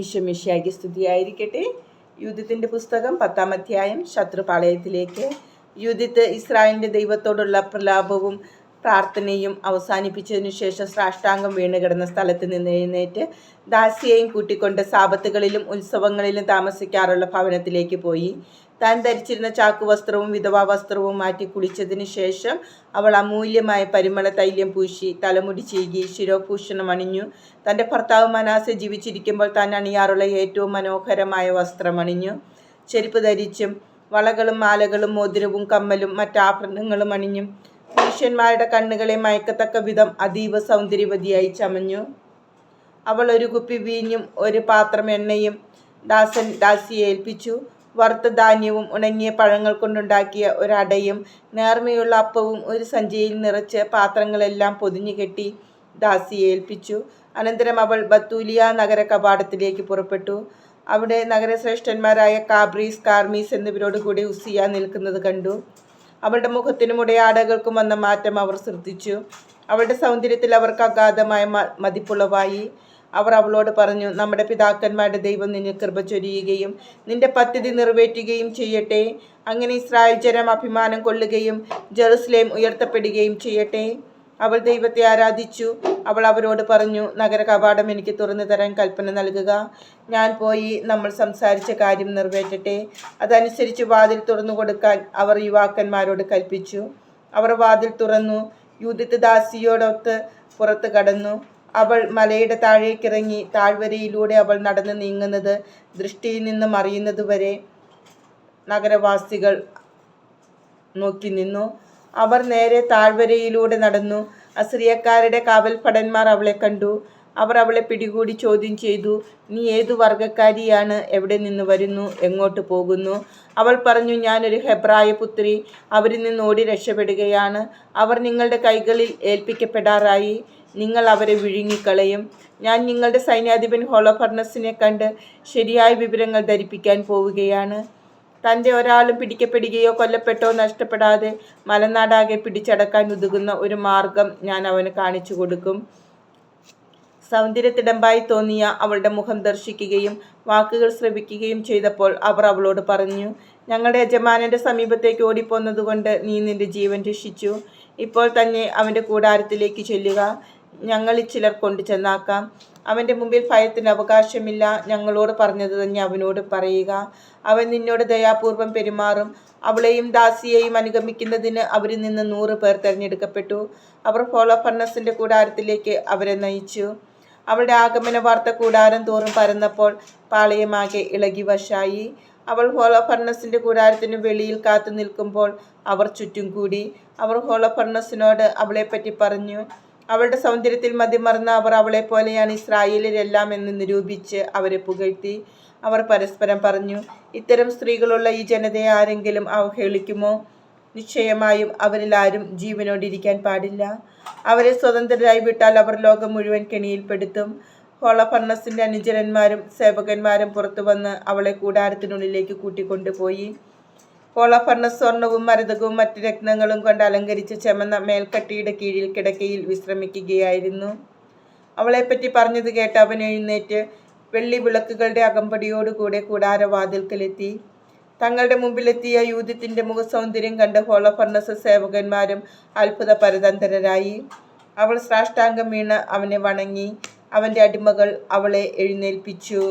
ഈശ്വമിഷ്യാക്കി സ്തുതിയായിരിക്കട്ടെ. യുദ്ധത്തിന്റെ പുസ്തകം പത്താം അധ്യായം ശത്രുപാളയത്തിലേക്ക്. യുദ്ധത്ത് ഇസ്രായേലിന്റെ ദൈവത്തോടുള്ള പ്രലാപവും പ്രാർത്ഥനയും അവസാനിപ്പിച്ചതിനു ശേഷം സാഷ്ടാംഗം വീണ് കിടന്ന സ്ഥലത്ത് നിന്ന് എഴുന്നേറ്റ് ദാസിയെയും കൂട്ടിക്കൊണ്ട് സാപത്തുകളിലും ഉത്സവങ്ങളിലും താമസിക്കാറുള്ള ഭവനത്തിലേക്ക് പോയി. താൻ ധരിച്ചിരുന്ന ചാക്കുവസ്ത്രവും വിധവാ വസ്ത്രവും മാറ്റി കുളിച്ചതിന് ശേഷം അവൾ അമൂല്യമായ പരിമള തൈല്യം പൂശി തലമുടി ചീകി ശിരോഭൂഷണം അണിഞ്ഞു. തന്റെ ഭർത്താവ് മനാസെ ജീവിച്ചിരിക്കുമ്പോൾ താൻ അണിയാറുള്ള ഏറ്റവും മനോഹരമായ വസ്ത്രം അണിഞ്ഞു. ചെരുപ്പ് ധരിച്ചും വളകളും മാലകളും മോതിരവും കമ്മലും മറ്റാഭരണങ്ങളും അണിഞ്ഞും. പുരുഷന്മാരുടെ കണ്ണുകളെ മയക്കത്തക്ക വിധം അതീവ സൗന്ദര്യവതിയായി ചമഞ്ഞു. അവൾ ഒരു കുപ്പി വീഞ്ഞും ഒരു പാത്രം എണ്ണയും ദാസൻ ദാസിയെ ഏൽപ്പിച്ചു. വറുത്ത ധാന്യവും ഉണങ്ങിയ പഴങ്ങൾ കൊണ്ടുണ്ടാക്കിയ ഒരടയും നേർമയുള്ള അപ്പവും ഒരു സഞ്ചിയിൽ നിറച്ച് പാത്രങ്ങളെല്ലാം പൊതിഞ്ഞു കെട്ടി ദാസിയെ ഏൽപ്പിച്ചു. അനന്തരം അവൾ ബത്തൂലിയ നഗര കവാടത്തിലേക്ക് പുറപ്പെട്ടു. അവിടെ നഗരശ്രേഷ്ഠന്മാരായ കാബ്രീസ് കാർമീസ് എന്നിവരോട് കൂടി ഉസിയ നിൽക്കുന്നത് കണ്ടു. അവളുടെ മുഖത്തിനും ഉടയാടകൾക്കും വന്ന മാറ്റം അവർ ശ്രദ്ധിച്ചു. അവളുടെ സൗന്ദര്യത്തിൽ അവർക്ക് അഗാധമായ മതിപ്പുളവായി. അവർ അവളോട് പറഞ്ഞു നമ്മുടെ പിതാക്കന്മാരുടെ ദൈവം നിന്നെ കൃപ ചൊരിയുകയും നിന്റെ പദ്ധതി നിറവേറ്റുകയും ചെയ്യട്ടെ. അങ്ങനെ ഇസ്രായേൽ ജനം അഭിമാനം കൊള്ളുകയും ജെറുസലേം ഉയർത്തപ്പെടുകയും ചെയ്യട്ടെ. അവൾ ദൈവത്തെ ആരാധിച്ചു. അവൾ അവരോട് പറഞ്ഞു നഗര കവാടം എനിക്ക് തുറന്നു തരാൻ കൽപ്പന നൽകുക. ഞാൻ പോയി നമ്മൾ സംസാരിച്ച കാര്യം നിറവേറ്റട്ടെ. അതനുസരിച്ച് വാതിൽ തുറന്നു കൊടുക്കാൻ അവർ യുവാക്കന്മാരോട് കൽപ്പിച്ചു. അവർ വാതിൽ തുറന്നു. യൂതിത്ത് ദാസിയോടൊത്ത് പുറത്ത് കടന്നു. അവൾ മലയുടെ താഴേക്കിറങ്ങി താഴ്വരയിലൂടെ അവൾ നടന്നു നീങ്ങുന്നത് ദൃഷ്ടിയിൽ നിന്ന് മറിയുന്നതുവരെ നഗരവാസികൾ നോക്കി നിന്നു. അവർ നേരെ താഴ്വരയിലൂടെ നടന്നു. അസിറിയക്കാരുടെ കാവൽഭടന്മാർ അവളെ കണ്ടു. അവർ അവളെ പിടികൂടി ചോദ്യം ചെയ്തു. നീ ഏതു വർഗക്കാരിയാണ് എവിടെ നിന്ന് വരുന്നു? എങ്ങോട്ട് പോകുന്നു? അവൾ പറഞ്ഞു ഞാനൊരു ഹെബ്രായ പുത്രി. അവരിൽ നിന്ന് ഓടി രക്ഷപ്പെടുകയാണ്. അവർ നിങ്ങളുടെ കൈകളിൽ ഏൽപ്പിക്കപ്പെടാറായി. നിങ്ങൾ അവരെ വിഴുങ്ങിക്കളയും. ഞാൻ നിങ്ങളുടെ സൈന്യാധിപൻ ഹോളോഫർണസിനെ കണ്ട് ശരിയായ വിവരങ്ങൾ ധരിപ്പിക്കാൻ പോവുകയാണ്. തന്റെ ഒരാളും പിടിക്കപ്പെടുകയോ കൊല്ലപ്പെട്ടോ നഷ്ടപ്പെടാതെ മലനാടാകെ പിടിച്ചടക്കാൻ ഉതുകുന്ന ഒരു മാർഗം ഞാൻ അവന് കാണിച്ചു കൊടുക്കും. സൗന്ദര്യത്തിടമ്പായി തോന്നിയ അവളുടെ മുഖം ദർശിക്കുകയും വാക്കുകൾ ശ്രവിക്കുകയും ചെയ്തപ്പോൾ അവർ അവളോട് പറഞ്ഞു ഞങ്ങളുടെ യജമാനന്റെ സമീപത്തേക്ക് ഓടിപ്പോന്നതുകൊണ്ട് നീ നിന്റെ ജീവൻ രക്ഷിച്ചു. ഇപ്പോൾ തന്നെ അവന്റെ കൂടാരത്തിലേക്ക് ചെല്ലുക. ഞങ്ങളിൽ ചിലർ കൊണ്ടു ചെന്നാക്കാം. അവന്റെ മുമ്പിൽ ഭയത്തിന് അവകാശമില്ല. ഞങ്ങളോട് പറഞ്ഞത് തന്നെ അവനോട് പറയുക. അവൻ നിന്നോട് ദയാപൂർവം പെരുമാറും. അവളെയും ദാസിയെയും അനുഗമിക്കുന്നതിന് അവരിൽ നിന്ന് നൂറ് പേർ തിരഞ്ഞെടുക്കപ്പെട്ടു. അവർ ഹോളോഫർണസിന്റെ കൂടാരത്തിലേക്ക് അവരെ നയിച്ചു. അവളുടെ ആഗമന വാർത്ത കൂടാരം തോറും പരന്നപ്പോൾ പാളയമാകെ ഇളകി വശായി. അവൾ ഹോളോഫർണസിന്റെ കൂടാരത്തിന് വെളിയിൽ കാത്തു നിൽക്കുമ്പോൾ അവർ ചുറ്റും കൂടി. അവർ ഹോളോഫർണസിനോട് അവളെപ്പറ്റി പറഞ്ഞു. അവളുടെ സൗന്ദര്യത്തിൽ മതിമറന്ന അവർ അവളെ പോലെയാണ് ഇസ്രായേലിലെല്ലാം എന്ന് നിരൂപിച്ച് അവരെ പുകഴ്ത്തി. അവർ പരസ്പരം പറഞ്ഞു ഇത്തരം സ്ത്രീകളുള്ള ഈ ജനതയെ ആരെങ്കിലും അവഹേളിക്കുമോ? നിശ്ചയമായും അവരിൽ ആരും ജീവനോടിരിക്കാൻ പാടില്ല. അവരെ സ്വതന്ത്രരായി വിട്ടാൽ അവർ ലോകം മുഴുവൻ കെണിയിൽപ്പെടുത്തും. ഹോളഫർണസിന്റെ അനുചരന്മാരും സേവകന്മാരും പുറത്തു വന്ന് അവളെ കൂടാരത്തിനുള്ളിലേക്ക് കൂട്ടിക്കൊണ്ടുപോയി. ഹോളഫർണസ് സ്വർണവും മരതകവും മറ്റു രത്നങ്ങളും കൊണ്ട് അലങ്കരിച്ച ചെമ്മന്ന മേൽക്കട്ടിയുടെ കീഴിൽ കിടക്കയിൽ വിശ്രമിക്കുകയായിരുന്നു. അവളെപ്പറ്റി പറഞ്ഞത് കേട്ട് അവൻ എഴുന്നേറ്റ് വെള്ളി വിളക്കുകളുടെ അകമ്പടിയോടുകൂടെ കൂടാരവാതിൽക്കലെത്തി. തങ്ങളുടെ മുമ്പിലെത്തിയ യൂതിത്തിന്റെ മുഖസൗന്ദര്യം കണ്ട് ഹോളഫർണസ് സേവകന്മാരും അത്ഭുത പരതന്ത്രരായി അവൾ സാഷ്ടാംഗം വീണ് അവനെ വണങ്ങി അവന്റെ അടിമകൾ അവളെ എഴുന്നേൽപ്പിച്ചു.